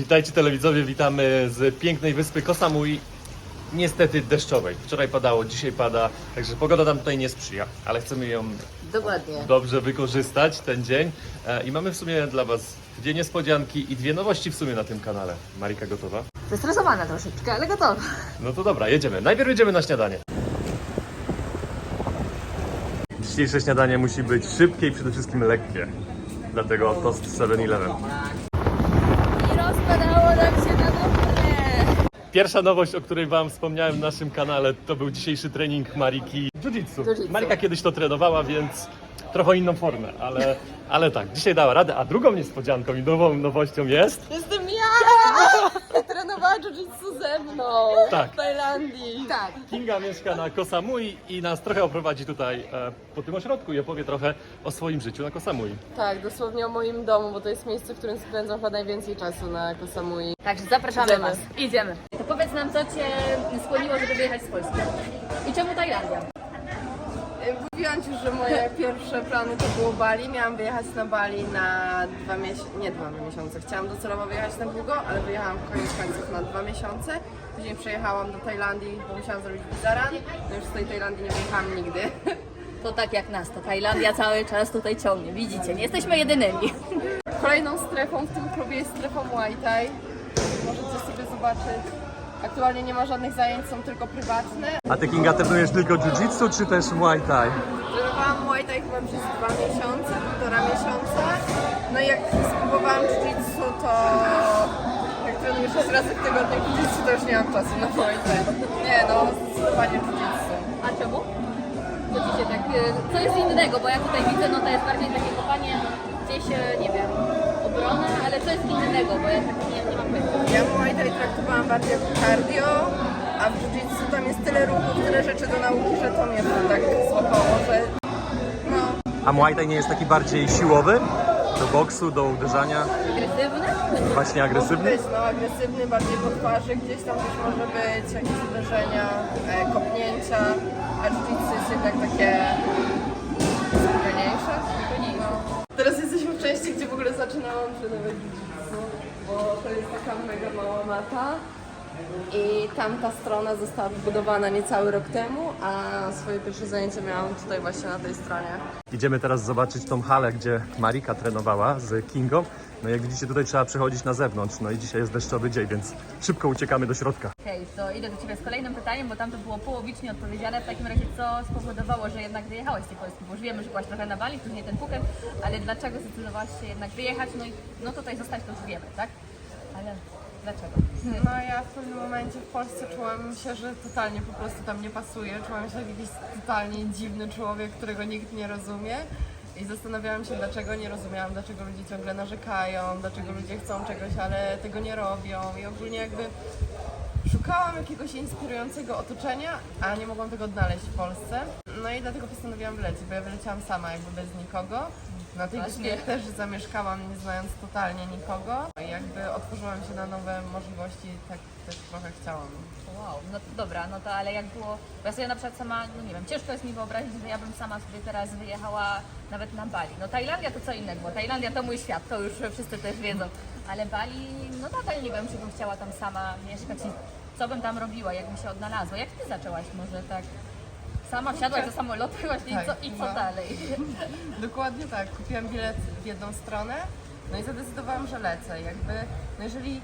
Witajcie telewidzowie, witamy z pięknej wyspy Koh Samui. Niestety deszczowej. Wczoraj padało, dzisiaj pada, także pogoda nam tutaj nie sprzyja, ale chcemy ją Dokładnie. dobrze wykorzystać ten dzień. E, I mamy w sumie dla Was dwie niespodzianki i dwie nowości w sumie na tym kanale. Marika gotowa? Zestresowana troszeczkę, ale gotowa. No to dobra, jedziemy. Najpierw jedziemy na śniadanie. Dzisiejsze śniadanie musi być szybkie i przede wszystkim lekkie. Dlatego tost 7-Eleven. I rozpadało nam się na dobre. Pierwsza nowość, o której Wam wspomniałem w naszym kanale, to był dzisiejszy trening Mariki Jiu-Jitsu. Marika kiedyś to trenowała, więc trochę inną formę, ale, ale tak, dzisiaj dała radę. A drugą niespodzianką i nową nowością jest... Jestem ja! Trenowała jiu-jitsu ze mną Tak. w Tajlandii. Tak. Kinga mieszka na Koh Samui i nas trochę oprowadzi tutaj e, po tym ośrodku i opowie trochę o swoim życiu na Koh Samui. Tak, dosłownie o moim domu, bo to jest miejsce, w którym spędzam chyba najwięcej czasu na Koh Samui. Także zapraszamy Idziemy. Was. Idziemy. Nam, co Cię skłoniło, żeby wyjechać z Polski. I czemu Tajlandia? Mówiłam Ci, że moje pierwsze plany to było Bali. Miałam wyjechać na Bali na dwa miesiące, nie dwa miesiące. Chciałam docelowo wyjechać na długo, ale wyjechałam koniec końców na dwa miesiące. Później przejechałam do Tajlandii, bo musiałam zrobić wizaran. No już z tej Tajlandii nie wyjechałam nigdy. To tak jak nas, to Tajlandia cały czas tutaj ciągnie. Widzicie, nie jesteśmy jedynymi. Kolejną strefą w tym klubie jest strefa Muay Thai. Możecie sobie zobaczyć. Aktualnie nie ma żadnych zajęć, są tylko prywatne. A Ty Kinga trenujesz tylko Jiu-Jitsu czy też Muay Thai? Trenowałam Muay Thai chyba przez dwa miesiące, półtora miesiąca. No i jak spróbowałam Jiu-Jitsu, to jak trenuję 6 razy w tygodniu Jiu-Jitsu, to już nie mam czasu na Muay Thai. Nie no, zdecydowanie Jiu-Jitsu. A czemu? Co Ci się tak, y, co jest innego? Bo ja tutaj widzę, no to jest bardziej takie kopanie gdzieś, nie wiem, obrony, ale co jest innego, bo ja tak nie, nie mam pojęcia. Ja Muay Thai traktowałam bardziej jako cardio, a w Jiu-Jitsu tam jest tyle ruchów, tyle rzeczy do nauki, że to mnie tak złapało, że no, A Muay Thai nie jest taki bardziej siłowy? Do boksu, do uderzania? Agresywny? Właśnie agresywny? być, no agresywny, bardziej po twarzy, gdzieś tam też może być jakieś uderzenia, e, kopnięcia, a jiu-jitsu jest jednak takie spokojniejsze. No. Teraz jesteśmy w części, gdzie w ogóle trenować jiu-jitsu, bo to jest taka mega mała mata. I tamta strona została wybudowana niecały rok temu, a swoje pierwsze zajęcia miałam tutaj właśnie na tej stronie. Idziemy teraz zobaczyć tą halę, gdzie Marika trenowała z Kingą. No jak widzicie, tutaj trzeba przechodzić na zewnątrz. No i dzisiaj jest deszczowy dzień, więc szybko uciekamy do środka. Okej, to idę do Ciebie z kolejnym pytaniem, bo tam to było połowicznie odpowiedziane. W takim razie, co spowodowało, że jednak wyjechałaś z tej Polski? Bo już wiemy, że byłaś trochę na Bali, później ten Phuket, ale dlaczego zdecydowałaś się jednak wyjechać? No i no tutaj zostać to już wiemy, tak? Ale dlaczego? No ja w pewnym momencie w Polsce czułam się, że totalnie po prostu tam nie pasuje. Czułam się jak jakiś totalnie dziwny człowiek, którego nikt nie rozumie. I zastanawiałam się, dlaczego nie rozumiałam, dlaczego ludzie ciągle narzekają, dlaczego ludzie chcą czegoś, ale tego nie robią. I ogólnie jakby szukałam jakiegoś inspirującego otoczenia, a nie mogłam tego odnaleźć w Polsce. No i dlatego postanowiłam wylecieć, bo ja wyleciałam sama jakby bez nikogo. Na też zamieszkałam, nie znając totalnie nikogo. I jakby otworzyłam się na nowe możliwości, tak też trochę chciałam. Wow, no to dobra, no to ale jak było, bo ja sobie na przykład sama, no nie wiem, ciężko jest mi wyobrazić, że ja bym sama sobie teraz wyjechała nawet na Bali. No Tajlandia to co innego, bo Tajlandia to mój świat, to już wszyscy też wiedzą, ale Bali, no nadal nie wiem, czy bym chciała tam sama mieszkać i co bym tam robiła, jak bym się odnalazła. Jak Ty zaczęłaś może tak? Sama wsiadłaś do samolotu właśnie Tak, i co, i co no. dalej? Dokładnie tak. Kupiłam bilet w jedną stronę, no i zadecydowałam, że lecę. Jakby, no jeżeli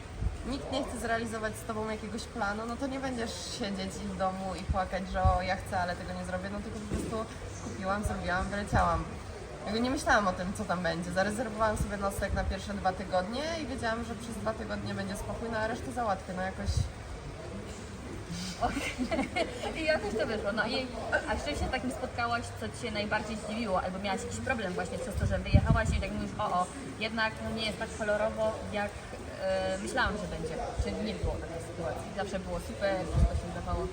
nikt nie chce zrealizować z tobą jakiegoś planu, no to nie będziesz siedzieć w domu i płakać, że o, ja chcę, ale tego nie zrobię, no tylko po prostu kupiłam, zrobiłam, wyleciałam. Jakby nie myślałam o tym, co tam będzie. Zarezerwowałam sobie nocleg na pierwsze dwa tygodnie i wiedziałam, że przez dwa tygodnie będzie spokój, no a resztę załatwię. No jakoś I jakoś to wyszło. No i a z czym się takim spotkałaś, co Ci się najbardziej zdziwiło, albo miałaś jakiś problem właśnie przez to, że wyjechałaś i tak mówisz, o, o, jednak no, nie jest tak kolorowo, jak e, myślałam, że będzie. Czy nie było takiej sytuacji? Zawsze było super, wszystko się zdawało.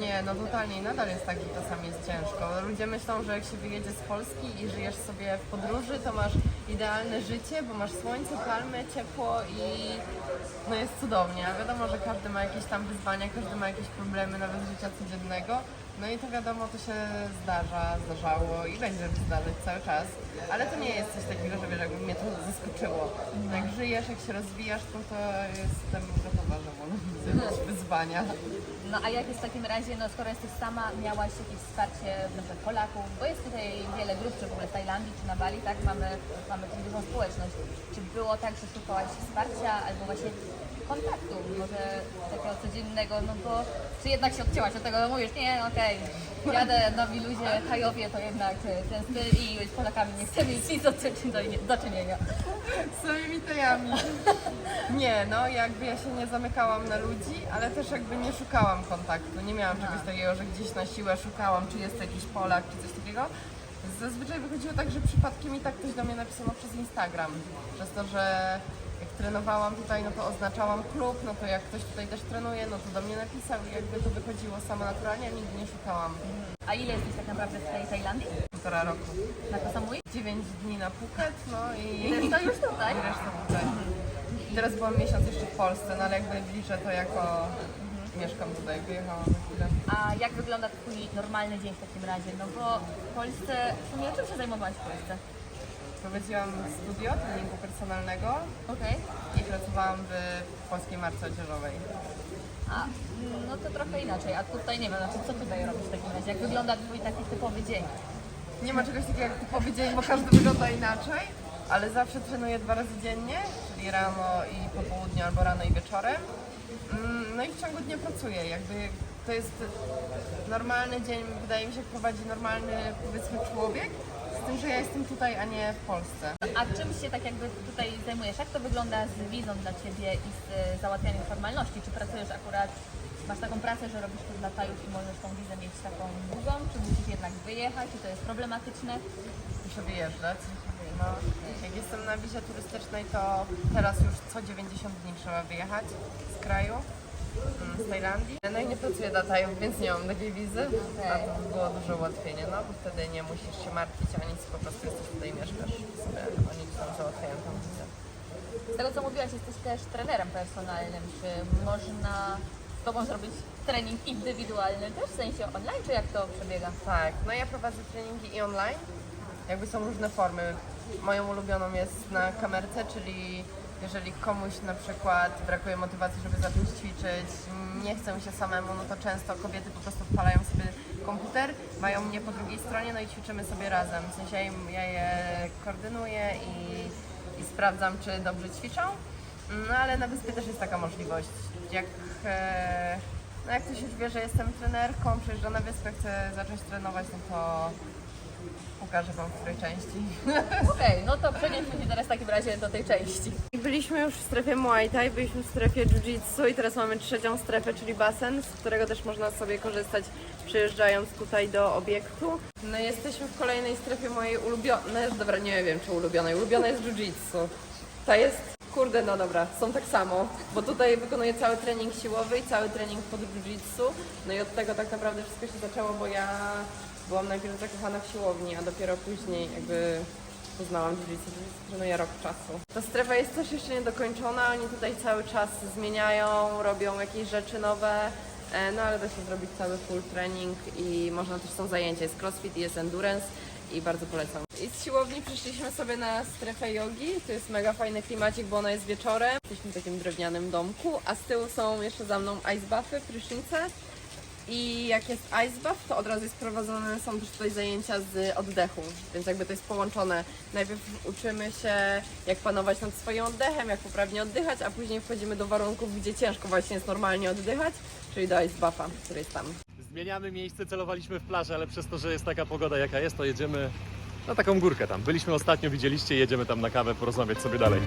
Nie, no totalnie nadal jest tak, że czasami jest ciężko. Ludzie myślą, że jak się wyjedzie z Polski i żyjesz sobie w podróży, to masz idealne życie, bo masz słońce, palmy, ciepło i no jest cudownie. A wiadomo, że każdy ma jakieś tam wyzwania, każdy ma jakieś problemy nawet życia codziennego. No i to wiadomo, to się zdarza, zdarzało i będzie zdarzać cały czas, ale to nie jest coś takiego, że jakby mnie to zaskoczyło. Jak żyjesz, jak się rozwijasz, to, to jestem gotowa, że być wyzwania. No a jak jest w takim razie, no skoro jesteś sama, miałaś jakieś wsparcie na przykład Polaków, bo jest tutaj wiele grup, czy w ogóle w Tajlandii, czy na Bali, tak, mamy, mamy tą dużą społeczność. Czy było tak, że szukałaś wsparcia albo właśnie kontaktu, może takiego codziennego, no bo czy jednak się odcięłaś od tego, no mówisz, nie, okej, jadę, nowi ludzie, Tajowie to jednak ten styl i z Polakami nie chcę mieć nic do, do, do czynienia. Z samymi tajami. Nie, no jakby ja się nie zamykałam na ludzi, ale też jakby nie szukałam kontaktu. Nie miałam czegoś takiego, że gdzieś na siłę szukałam, czy jest jakiś Polak, czy coś takiego. Zazwyczaj wychodziło tak, że przypadkiem i tak ktoś do mnie napisano przez Instagram. Przez to, że jak trenowałam tutaj, no to oznaczałam klub, no to jak ktoś tutaj też trenuje, no to do mnie napisał i jakby to wychodziło samo naturalnie, nigdy nie szukałam. A ile jesteś tak naprawdę w tej Tajlandii? Półtora roku. Na to samo 9 dni na Phuket, no i... Reszta już tutaj? I resztę tutaj. I teraz byłam miesiąc jeszcze w Polsce, no ale jakby liczę to jako mieszkam tutaj, wyjechałam na chwilę. A jak wygląda Twój normalny dzień w takim razie? No bo w Polsce, w sumie czym się zajmowałaś w Polsce? Prowadziłam studio treningu personalnego Okej. i pracowałam w polskiej marce odzieżowej. A, no to trochę inaczej. A tutaj nie wiem, znaczy co tutaj robisz w takim razie? Jak wygląda Twój taki typowy dzień? Nie ma czegoś takiego jak typowy dzień, bo każdy wygląda inaczej, ale zawsze trenuję dwa razy dziennie, czyli rano i po południu albo rano i wieczorem. Mm, No i w ciągu dnia pracuję, jakby to jest normalny dzień, wydaje mi się, prowadzi normalny powiedzmy człowiek, z tym, że ja jestem tutaj, a nie w Polsce. A czym się tak jakby tutaj zajmujesz? Jak to wygląda z wizą dla Ciebie i z y, załatwianiem formalności? Czy pracujesz akurat, masz taką pracę, że robisz to dla Tajów i możesz tą wizę mieć taką długą? Czy musisz jednak wyjechać? Czy to jest problematyczne? Muszę wyjeżdżać. No, jak jestem na wizie turystycznej, to teraz już co 90 dni trzeba wyjechać z kraju, mm, z Tajlandii. No i nie pracuję dla Tajów, więc nie mam takiej wizy. A to by było duże ułatwienie, no bo wtedy nie musisz się martwić o nic, po prostu jesteś tutaj i mieszkasz sobie oni tam załatwiają tą wizę. Z tego co mówiłaś, jesteś też trenerem personalnym. Czy można z Tobą zrobić trening indywidualny też w sensie online, czy jak to przebiega? Tak, no ja prowadzę treningi i online. Jakby są różne formy. Moją ulubioną jest na kamerce, czyli jeżeli komuś na przykład brakuje motywacji, żeby zacząć ćwiczyć, nie chce mu się samemu, no to często kobiety po prostu odpalają sobie komputer, mają mnie po drugiej stronie, no i ćwiczymy sobie razem. W sensie ja je koordynuję i, i sprawdzam, czy dobrze ćwiczą. No ale na wyspie też jest taka możliwość. Jak, e, no jak ktoś już wie, że jestem trenerką, przyjeżdża na wyspę, chce zacząć trenować, no to pokażę Wam w której części. Okej, no to przenieśmy się teraz w takim razie do tej części. Byliśmy już w strefie Muay Thai, byliśmy w strefie Jiu-Jitsu i teraz mamy trzecią strefę, czyli basen, z którego też można sobie korzystać przyjeżdżając tutaj do obiektu. No jesteśmy w kolejnej strefie mojej ulubionej, no dobra, nie wiem czy ulubionej, ulubiona jest Jiu-Jitsu. Ta jest, kurde, no dobra, są tak samo, bo tutaj wykonuję cały trening siłowy i cały trening pod Jiu-Jitsu. No i od tego tak naprawdę wszystko się zaczęło, bo ja byłam najpierw zakochana w siłowni, a dopiero później jakby poznałam jiu-jitsu, jiu-jitsu trenuję rok czasu. Ta strefa jest też jeszcze niedokończona, oni tutaj cały czas zmieniają, robią jakieś rzeczy nowe, e, no ale da się zrobić cały full trening i można też są zajęcia, jest crossfit i jest endurance i bardzo polecam. I z siłowni przyszliśmy sobie na strefę jogi, to jest mega fajny klimacik, bo ona jest wieczorem. Jesteśmy w takim drewnianym domku, a z tyłu są jeszcze za mną ice buffy, prysznice. I jak jest ice buff, to od razu jest prowadzone, są też tutaj zajęcia z oddechu, więc jakby to jest połączone. Najpierw uczymy się, jak panować nad swoim oddechem, jak poprawnie oddychać, a później wchodzimy do warunków, gdzie ciężko właśnie jest normalnie oddychać, czyli do ice buffa, który jest tam. Zmieniamy miejsce, celowaliśmy w plażę, ale przez to, że jest taka pogoda jaka jest, to jedziemy na taką górkę tam. Byliśmy ostatnio, widzieliście, jedziemy tam na kawę porozmawiać sobie dalej.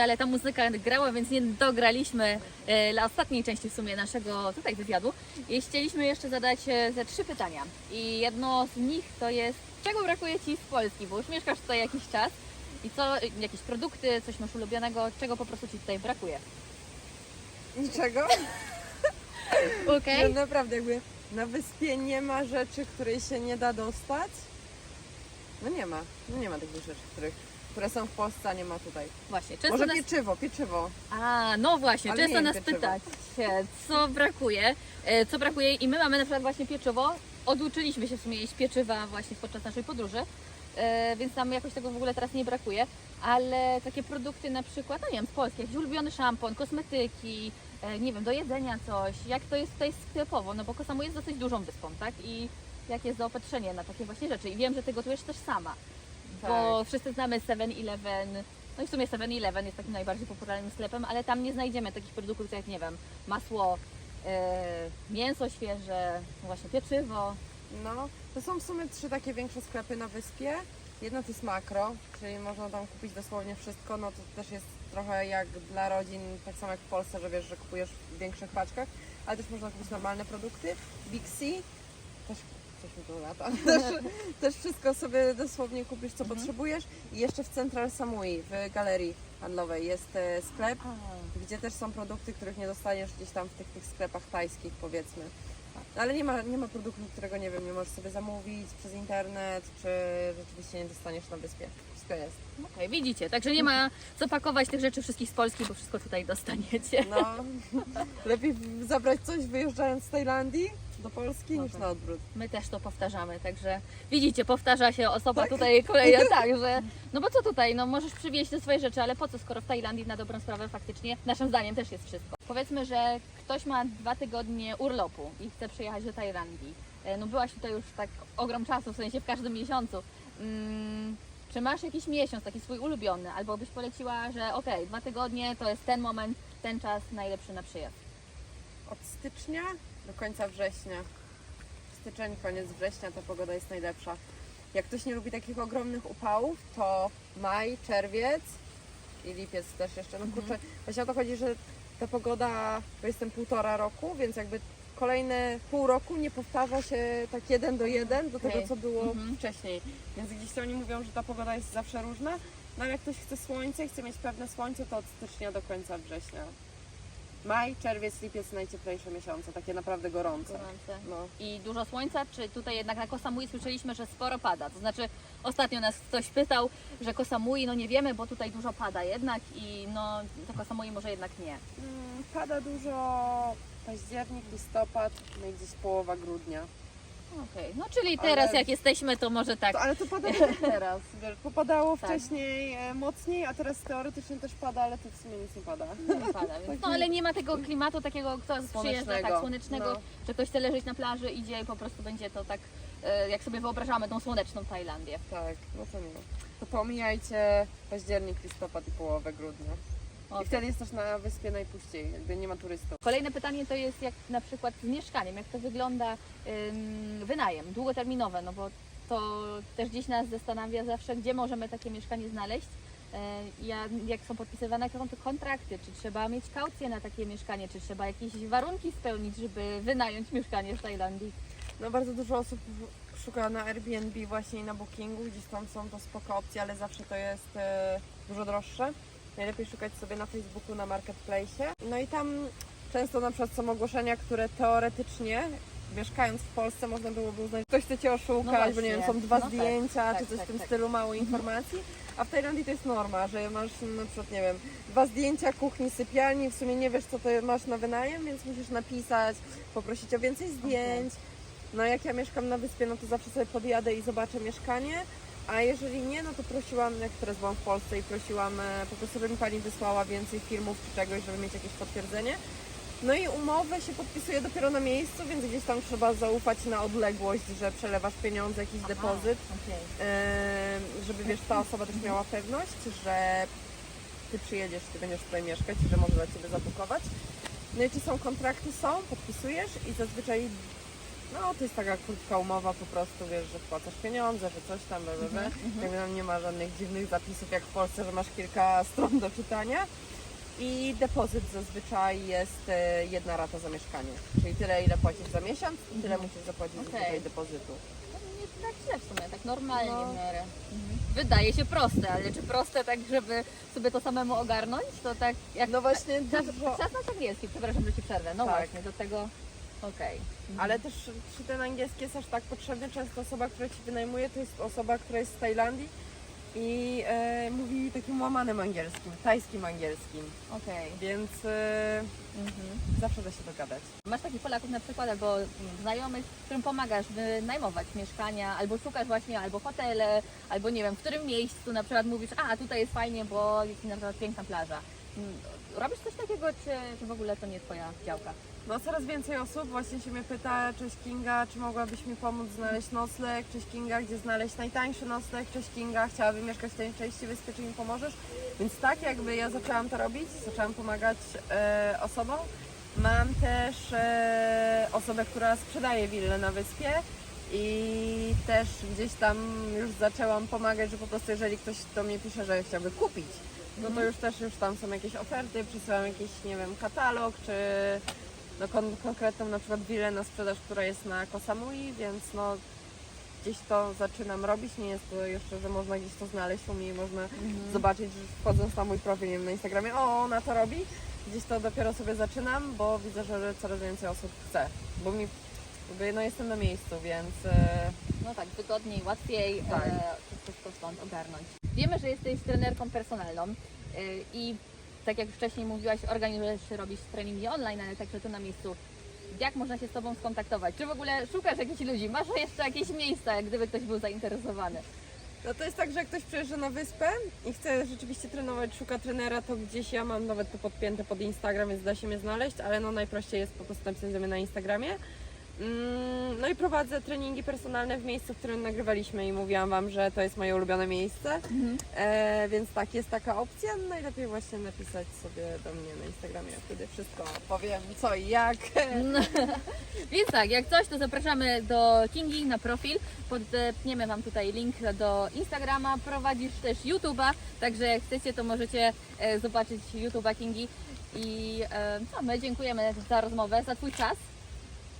Ale ta muzyka grała, więc nie dograliśmy e, dla ostatniej części w sumie naszego tutaj wywiadu. I chcieliśmy jeszcze zadać e, ze trzy pytania. I jedno z nich to jest, czego brakuje Ci z Polski, bo już mieszkasz tutaj jakiś czas. I co, jakieś produkty, coś masz ulubionego, czego po prostu Ci tutaj brakuje? Niczego? Okej? No naprawdę jakby na wyspie nie ma rzeczy, której się nie da dostać. No nie ma. No nie ma takich rzeczy, których, które są w Polsce, a nie ma tutaj. Właśnie, często Może nas... pieczywo, pieczywo. A, no właśnie, Ale często nie nas pieczywo. pytacie, co brakuje, e, co brakuje i my mamy na przykład właśnie pieczywo, oduczyliśmy się w sumie jeść pieczywa właśnie podczas naszej podróży, e, więc nam jakoś tego w ogóle teraz nie brakuje, ale takie produkty na przykład, no nie wiem, z Polski, jakiś ulubiony szampon, kosmetyki, e, nie wiem, do jedzenia coś, jak to jest tutaj sklepowo, no bo Kosamu jest dosyć dużą wyspą, tak, i jakie jest zaopatrzenie na takie właśnie rzeczy i wiem, że Ty gotujesz też sama, bo wszyscy znamy 7-Eleven, no i w sumie 7-Eleven jest takim najbardziej popularnym sklepem, ale tam nie znajdziemy takich produktów jak, nie wiem, masło, e, mięso świeże, właśnie pieczywo. No, to są w sumie trzy takie większe sklepy na wyspie. Jedno to jest makro, czyli można tam kupić dosłownie wszystko, no to też jest trochę jak dla rodzin, tak samo jak w Polsce, że wiesz, że kupujesz w większych paczkach, ale też można kupić normalne produkty. Big C, też coś mi tu lata, też, też wszystko sobie dosłownie kupisz, co potrzebujesz. I jeszcze w Central Samui, w galerii handlowej jest e, sklep, gdzie też są produkty, których nie dostaniesz gdzieś tam w tych, tych sklepach tajskich powiedzmy. Ale nie ma, nie ma produktu, którego nie wiem, nie możesz sobie zamówić przez internet, czy rzeczywiście nie dostaniesz na wyspie. Wszystko jest. Okej, widzicie, także nie ma co pakować tych rzeczy wszystkich z Polski, bo wszystko tutaj dostaniecie. No, lepiej zabrać coś wyjeżdżając z Tajlandii do Polski No niż tak. na odwrót. My też to powtarzamy, także widzicie, powtarza się osoba tutaj kolejna, tak, że no bo co tutaj, no możesz przywieźć te swoje rzeczy, ale po co, skoro w Tajlandii na dobrą sprawę faktycznie, naszym zdaniem też jest wszystko. Powiedzmy, że ktoś ma dwa tygodnie urlopu i chce przyjechać do Tajlandii. E, No byłaś tutaj już tak ogrom czasu, w sensie w każdym miesiącu. Mm, czy masz jakiś miesiąc, taki swój ulubiony, albo byś poleciła, że okej, dwa tygodnie to jest ten moment, ten czas najlepszy na przyjazd? Od stycznia do końca września. Styczeń, koniec września ta pogoda jest najlepsza. Jak ktoś nie lubi takich ogromnych upałów, to maj, czerwiec i lipiec też jeszcze. No kurczę, właśnie o to chodzi, że ta pogoda, bo jestem półtora roku, więc jakby kolejne pół roku nie powtarza się tak jeden do jeden do Okej. tego, co było Mhm. wcześniej. Więc gdzieś to oni mówią, że ta pogoda jest zawsze różna. No ale jak ktoś chce słońce i chce mieć pewne słońce, to od stycznia do końca września. Maj, czerwiec, lipiec najcieplejsze miesiące, takie naprawdę gorące. Gorące. No. i dużo słońca, czy tutaj jednak na Koh Samui słyszeliśmy, że sporo pada? To znaczy ostatnio nas ktoś pytał, że Koh Samui, no nie wiemy, bo tutaj dużo pada jednak i no to Koh Samui może jednak nie. Mm, Pada dużo październik, listopad, no i gdzieś połowa grudnia. Okej, no czyli teraz Ale- jak jesteśmy, to może tak. To, ale to pada tak teraz. Wiesz, popadało Tak. wcześniej e, mocniej, a teraz teoretycznie też pada, ale to w sumie nic nie pada. Nie pada, więc, no ale nie ma tego klimatu takiego, kto przyjeżdża Słonecznego. tak słonecznego, No. że ktoś chce leżeć na plaży, idzie i po prostu będzie to tak, e, jak sobie wyobrażamy tą słoneczną Tajlandię. Tak, no to nie. To pomijajcie październik, listopad i połowę grudnia. I wtedy jest też na wyspie najpuściej, jakby nie ma turystów. Kolejne pytanie to jest jak na przykład z mieszkaniem, jak to wygląda ym, wynajem, długoterminowe, no bo to też gdzieś nas zastanawia zawsze, gdzie możemy takie mieszkanie znaleźć. E, Ja, jak są podpisywane kont- kontrakty, czy trzeba mieć kaucję na takie mieszkanie, czy trzeba jakieś warunki spełnić, żeby wynająć mieszkanie w Tajlandii. No bardzo dużo osób szuka na Airbnb właśnie i na Bookingu, gdzieś tam są to spoko opcje, ale zawsze to jest e, dużo droższe. Najlepiej szukać sobie na Facebooku, na Marketplace. No i tam często na przykład są ogłoszenia, które teoretycznie mieszkając w Polsce można byłoby uznać, że ktoś chce Cię oszukać, No bo nie wiem, są dwa No tak, zdjęcia, tak, czy coś tak, w tym tak. stylu, mało informacji. A w Tajlandii to jest norma, że masz na przykład, nie wiem, dwa zdjęcia kuchni, sypialni, w sumie nie wiesz, co to masz na wynajem, więc musisz napisać, poprosić o więcej zdjęć. No jak ja mieszkam na wyspie, no to zawsze sobie podjadę i zobaczę mieszkanie. A jeżeli nie, no to prosiłam, jak teraz byłam w Polsce i prosiłam e, po prostu, żeby mi pani wysłała więcej filmów czy czegoś, żeby mieć jakieś potwierdzenie. No i umowę się podpisuje dopiero na miejscu, więc gdzieś tam trzeba zaufać na odległość, że przelewasz pieniądze, jakiś depozyt, Okej. e, żeby wiesz, ta osoba też miała pewność, że ty przyjedziesz, ty będziesz tutaj mieszkać i że może dla ciebie zabukować. No i czy są kontrakty? Są, podpisujesz i zazwyczaj No, to jest taka krótka umowa, po prostu wiesz, że wpłacasz pieniądze, że coś tam, bla, bla. Jakby tam nie ma żadnych dziwnych zapisów jak w Polsce, że masz kilka stron do czytania. I depozyt zazwyczaj jest e, jedna rata za mieszkanie. Czyli tyle, ile płacisz za miesiąc, i tyle musisz zapłacić Okej. tutaj depozytu. To nie tak źle w sumie, tak normalnie No. w miarę. Mhm. Wydaje się proste, ale czy proste tak, żeby sobie to samemu ogarnąć? To tak jak No właśnie, czas, dużo... czas na angielski, przepraszam, że ci przerwę. No Tak. właśnie, do tego okej. Ale też czy ten angielski jest aż tak potrzebny? Często osoba, która ci wynajmuje, to jest osoba, która jest z Tajlandii i e, mówi takim łamanym angielskim, tajskim angielskim. Okej. Więc e, Mhm. zawsze da się dogadać. Masz takich Polaków na przykład, albo mm, znajomych, którym pomagasz wynajmować mieszkania, albo szukasz właśnie, albo hotele, albo nie wiem, w którym miejscu na przykład mówisz, a tutaj jest fajnie, bo jest na przykład piękna plaża. Mm, Robisz coś takiego, czy, czy w ogóle to nie twoja działka? No coraz więcej osób właśnie się mnie pyta, cześć Kinga, czy mogłabyś mi pomóc znaleźć nocleg, cześć Kinga, gdzie znaleźć najtańszy nocleg, cześć Kinga, chciałabym mieszkać w tej części wyspy, czy mi pomożesz? Więc tak jakby ja zaczęłam to robić, zaczęłam pomagać e, osobom. Mam też e, osobę, która sprzedaje willę na wyspie i też gdzieś tam już zaczęłam pomagać, że po prostu jeżeli ktoś do mnie pisze, że chciałby kupić, no to już też już tam są jakieś oferty, przysyłam jakiś, nie wiem, katalog, czy no kon- konkretną na przykład willę na sprzedaż, która jest na Kosamui, więc no gdzieś to zaczynam robić. Nie jest to jeszcze, że można gdzieś to znaleźć u mnie i można zobaczyć, że wchodząc na mój profil nie wiem, na Instagramie, o ona to robi. Gdzieś to dopiero sobie zaczynam, bo widzę, że coraz więcej osób chce, bo mi jakby, no jestem na miejscu, więc e, No tak, wygodniej, łatwiej Tak. e, to wszystko stąd ogarnąć. Wiemy, że jesteś trenerką personalną e, i tak jak wcześniej mówiłaś, organizujesz, robisz treningi online, ale także tu na miejscu. Jak można się z Tobą skontaktować? Czy w ogóle szukasz jakichś ludzi? Masz jeszcze jakieś miejsca, jak gdyby ktoś był zainteresowany? No to jest tak, że jak ktoś przyjeżdża na wyspę i chce rzeczywiście trenować, szuka trenera, to gdzieś ja mam nawet to podpięte pod Instagram, więc da się mnie znaleźć, ale no najprościej jest po prostu napisać do mnie na Instagramie. Mm, No i prowadzę treningi personalne w miejscu, w którym nagrywaliśmy i mówiłam Wam, że to jest moje ulubione miejsce, e, więc tak, jest taka opcja. Najlepiej właśnie napisać sobie do mnie na Instagramie, ja wtedy wszystko powiem co i jak. Więc tak, jak coś, to zapraszamy do Kingi na profil. Podpniemy Wam tutaj link do Instagrama. Prowadzisz też YouTube'a, także jak chcecie, to możecie e, zobaczyć YouTube'a Kingi. I e, co, my dziękujemy za rozmowę, za Twój czas.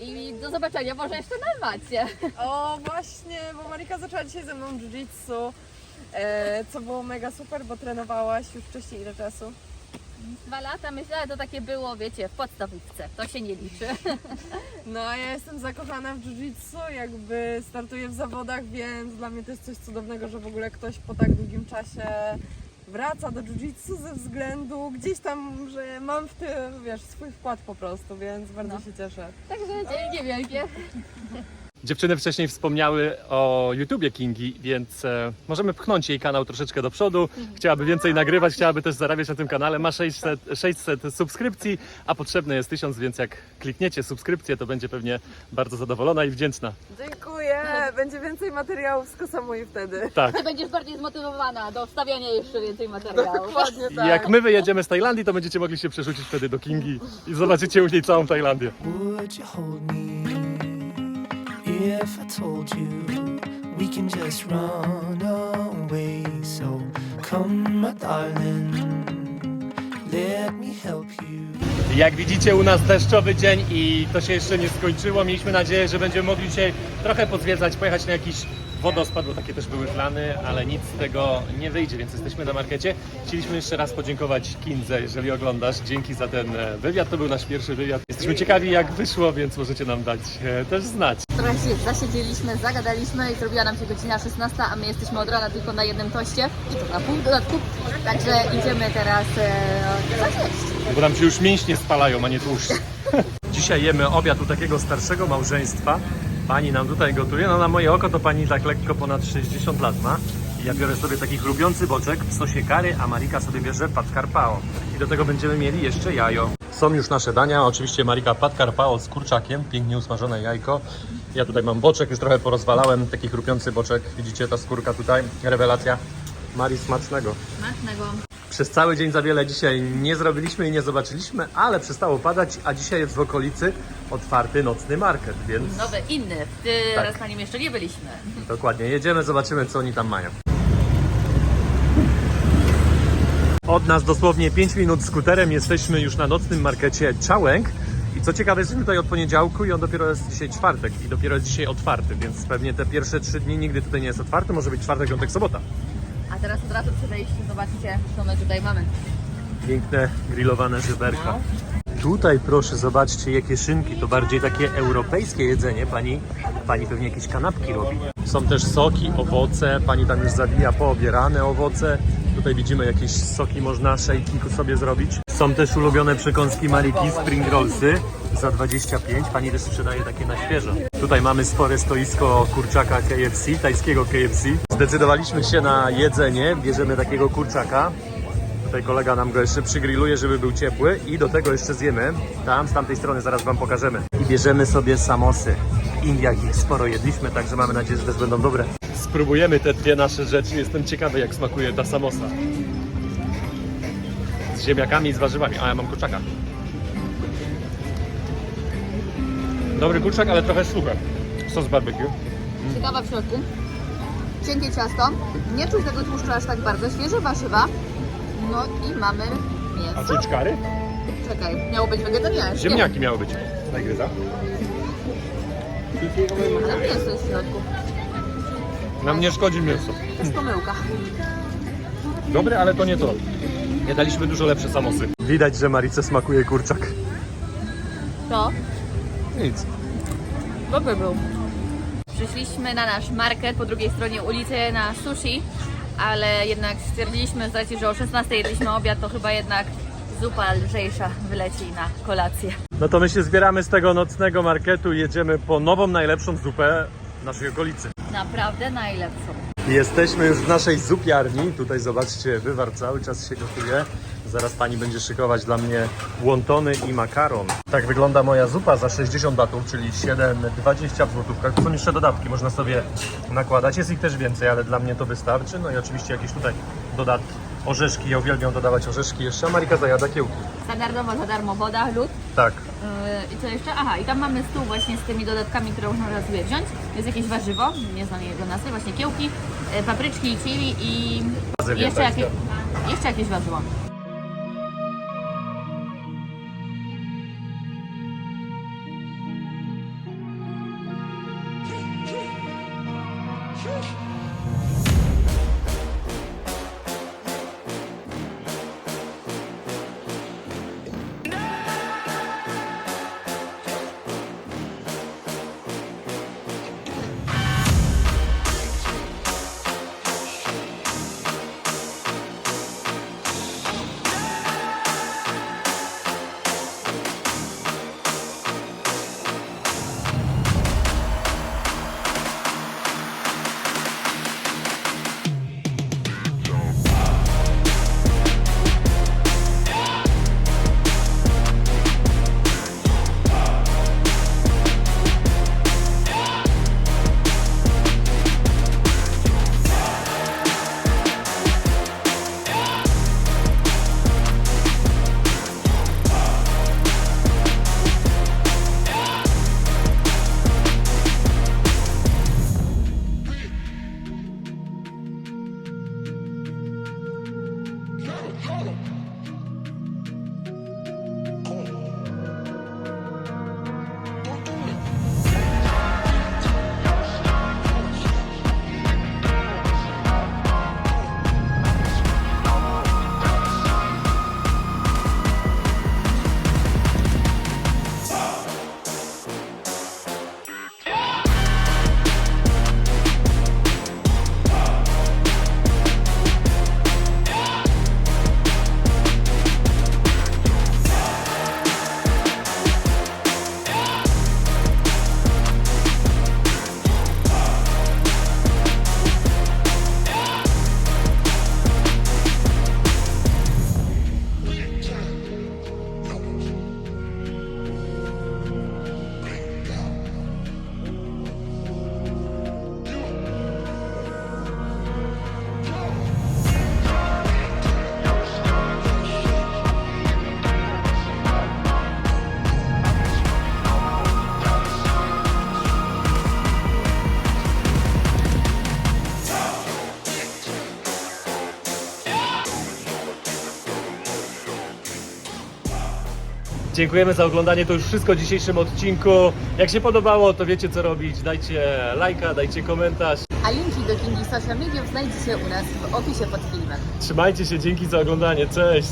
I do zobaczenia może jeszcze na macie. O właśnie, bo Marika zaczęła dzisiaj ze mną jiu-jitsu, e, co było mega super, bo trenowałaś już wcześniej ile czasu? Dwa lata, myślę, ale to takie było, wiecie, w podstawówce. To się nie liczy. No a ja jestem zakochana w jiu-jitsu, jakby startuję w zawodach, więc dla mnie to jest coś cudownego, że w ogóle ktoś po tak długim czasie wraca do jiu-jitsu ze względu gdzieś tam, że mam w tym, wiesz, swój wkład po prostu, więc bardzo No. się cieszę. Także dzięki wielkie. Dziewczyny wcześniej wspomniały o YouTubie Kingi, więc e, możemy pchnąć jej kanał troszeczkę do przodu. Chciałaby więcej nagrywać, chciałaby też zarabiać na tym kanale. Ma 600, 600 subskrypcji, a potrzebne jest 1000, więc jak klikniecie subskrypcję, to będzie pewnie bardzo zadowolona i wdzięczna. Dziękuję, będzie więcej materiałów z Kosamui wtedy. Tak. Ty będziesz bardziej zmotywowana do wstawiania jeszcze więcej materiałów. Dokładnie I tak. jak my wyjedziemy z Tajlandii, to będziecie mogli się przerzucić wtedy do Kingi i zobaczycie u niej całą Tajlandię. Would you hold me if I told you we can just run away? So come, my darling, let me help you. Jak widzicie u nas deszczowy dzień i to się jeszcze nie skończyło. Mieliśmy nadzieję, że będziemy mogli dzisiaj trochę pozwiedzać, pojechać na jakiś wodospad, bo takie też były plany, ale nic z tego nie wyjdzie, więc jesteśmy na markecie. Chcieliśmy jeszcze raz podziękować Kindze, jeżeli oglądasz. Dzięki za ten e, wywiad, to był nasz pierwszy wywiad. Jesteśmy ciekawi jak wyszło, więc możecie nam dać e, też znać. Trochę się zasiedzieliśmy, zagadaliśmy i zrobiła nam się godzina 16, a my jesteśmy od rana tylko na jednym toście i to na pół dodatku. Także idziemy teraz e, jeść. bo nam się już mięśnie spalają, a nie tłuszcz. Dzisiaj jemy obiad u takiego starszego małżeństwa. Pani nam tutaj gotuje. No na moje oko to pani tak lekko ponad 60 lat ma. Ja biorę sobie taki chrupiący boczek w sosie kary, a Marika sobie bierze pad carpao. I do tego będziemy mieli jeszcze jajo. Są już nasze dania. Oczywiście Marika pad carpao z kurczakiem, pięknie usmażone jajko. Ja tutaj mam boczek, już trochę porozwalałem. Taki chrupiący boczek. Widzicie ta skórka tutaj? Rewelacja. Mari smacznego. Smacznego. Przez cały dzień za wiele dzisiaj nie zrobiliśmy i nie zobaczyliśmy, ale przestało padać, a dzisiaj jest w okolicy otwarty nocny market, więc Nowy, inny. Teraz Tak. na nim jeszcze nie byliśmy. dokładnie jedziemy, zobaczymy co oni tam mają. Od nas dosłownie 5 minut skuterem jesteśmy już na nocnym markecie Czałęk. I co ciekawe, jesteśmy tutaj od poniedziałku i on dopiero jest dzisiaj czwartek i dopiero jest dzisiaj otwarty, więc pewnie te pierwsze trzy dni nigdy tutaj nie jest otwarty, może być czwartek, piątek, sobota. Teraz od razu przy wejściu zobaczycie, co my tutaj mamy. Piękne grillowane żeberka. Tutaj proszę, zobaczcie jakie szynki, to bardziej takie europejskie jedzenie. Pani, pani pewnie jakieś kanapki robi. Są też soki, owoce, pani tam już zawija poobierane owoce. Tutaj widzimy jakieś soki, można szejki sobie zrobić. Są też ulubione przekąski Mariki, spring rollsy za 25. Pani też sprzedaje takie na świeżo. Tutaj mamy spore stoisko kurczaka KFC, tajskiego KFC. Zdecydowaliśmy się na jedzenie, bierzemy takiego kurczaka. Tutaj kolega nam go jeszcze przygrilluje, żeby był ciepły i do tego jeszcze zjemy. Tam, z tamtej strony zaraz Wam pokażemy. I bierzemy sobie samosy. W Indiach ich sporo jedliśmy, także mamy nadzieję, że też będą dobre. Spróbujemy te dwie nasze rzeczy. Jestem ciekawy, jak smakuje ta samosa. Ziemniakami i z warzywami. A ja mam kurczaka. Dobry kurczak, ale trochę suche. Sos barbecue. Ciekawa w środku. Cienkie ciasto. Nie czuć tego tłuszczu aż tak bardzo. Świeże warzywa. No i mamy A mięso. czuć kary? Czekaj, miało być wegetariańskie. Ziemniaki miały być. Nagryza. Ale mięso jest w środku. Nam nie szkodzi mięso. To jest pomyłka. Dobre, ale to nie to. Nie daliśmy dużo lepsze samosy. Widać, że Marice smakuje kurczak. To Nic. dobry był. Przyszliśmy na nasz market po drugiej stronie ulicy na sushi, ale jednak stwierdziliśmy z racji, że o 16 jedliśmy obiad, to chyba jednak zupa lżejsza wyleci na kolację. No to my się zbieramy z tego nocnego marketu i jedziemy po nową, najlepszą zupę w naszej okolicy. Naprawdę najlepszą. Jesteśmy już w naszej zupiarni. Tutaj zobaczcie, wywar cały czas się gotuje. Zaraz pani będzie szykować dla mnie łontony i makaron. Tak wygląda moja zupa za 60 batów, czyli 7,20 w złotówkach. To są jeszcze dodatki, można sobie nakładać. Jest ich też więcej, ale dla mnie to wystarczy. No i oczywiście jakieś tutaj dodatki. Orzeszki, ja uwielbiam dodawać orzeszki jeszcze. A Marika zajada kiełki. Standardowo za darmo woda, lód. Tak. Yy, I co jeszcze? Aha, i tam mamy stół właśnie z tymi dodatkami, które można sobie wziąć. Jest jakieś warzywo, nie znam jego nazwy, właśnie kiełki, yy, papryczki, chili i jeszcze, jakie, jeszcze jakieś warzywo. Dziękujemy za oglądanie, to już wszystko w dzisiejszym odcinku. Jak się podobało, to wiecie co robić. Dajcie lajka, dajcie komentarz. A linki do Kingi Social Mediów znajdziecie u nas w opisie pod filmem. Trzymajcie się, dzięki za oglądanie, cześć!